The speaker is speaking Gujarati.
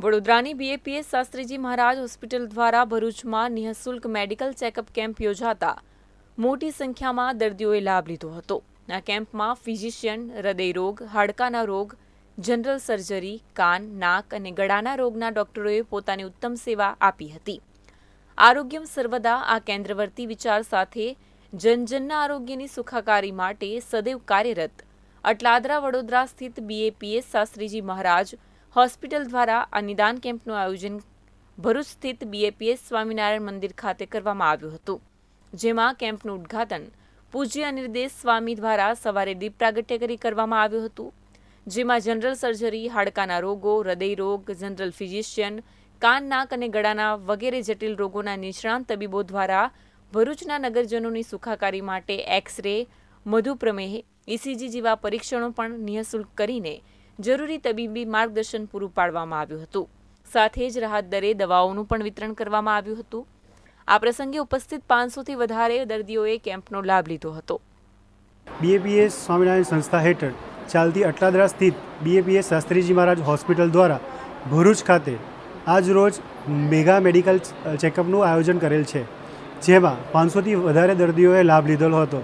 વડોદરાની બીએપીએસ શાસ્ત્રીજી મહારાજ હોસ્પિટલ દ્વારા ભરૂચમાં નિઃશુલ્ક મેડિકલ ચેકઅપ કેમ્પ યોજાતા મોટી સંખ્યામાં દર્દીઓએ લાભ લીધો હતો. આ કેમ્પમાં ફિઝિશિયન હૃદયરોગ હાડકાના રોગ, જનરલ સર્જરી, કાન, નાક અને ગળાના રોગના ડોક્ટરોએ પોતાની ઉત્તમ સેવા આપી હતી. આરોગ્યમ સર્વદા આ કેન્દ્રવર્તી વિચાર સાથે જનજનના આરોગ્યની સુખાકારી માટે સદૈવ કાર્યરત. અટલાદરા વડોદરા સ્થિત બીએપીએસ શાસ્ત્રીજી મહારાજ હોસ્પિટલ દ્વારા આ નિદાન કેમ્પનું આયોજન ભરૂચ સ્થિત બીએપીએસ સ્વામિનારાયણ મંદિર ખાતે કરવામાં આવ્યું હતું, જેમાં કેમ્પનું ઉદ્ઘાટન પૂજ્ય નિર્દેશ સ્વામી દ્વારા સવારે દીપ પ્રાગટ્ય કરી કરવામાં આવ્યું હતું, જેમાં જનરલ સર્જરી, હાડકાના રોગો, હૃદય રોગ, જનરલ ફિઝિશિયન, કાન, નાક અને ગળાના વગેરે જટિલ રોગોના નિષ્ણાંત તબીબો દ્વારા ભરૂચના નગરજનોની સુખાકારી માટે એક્સ રે મધુપ્રમેહ ઇસીજી જેવા પરીક્ષણો પણ નિઃશુલ્ક કરીને જરૂરી તબીબી માર્ગદર્શન પૂરું પાડવામાં આવ્યું હતું. સાથે જ રાહત દરે દવાઓનું પણ વિતરણ કરવામાં આવ્યું હતું. આ પ્રસંગે ઉપસ્થિત પાંચસોથી વધારે દર્દીઓએ કેમ્પનો લાભ લીધો હતો. બીએપીએસ સ્વામિનારાયણ સંસ્થા હેઠળ ચાલતી અટલાદરા સ્થિત બીએપીએસ શાસ્ત્રીજી મહારાજ હોસ્પિટલ દ્વારા ભરૂચ ખાતે આજ રોજ મેગા મેડિકલ ચેકઅપનું આયોજન કરેલ છે. જેમાં પાંચસોથી વધારે દર્દીઓએ લાભ લીધેલો હતો.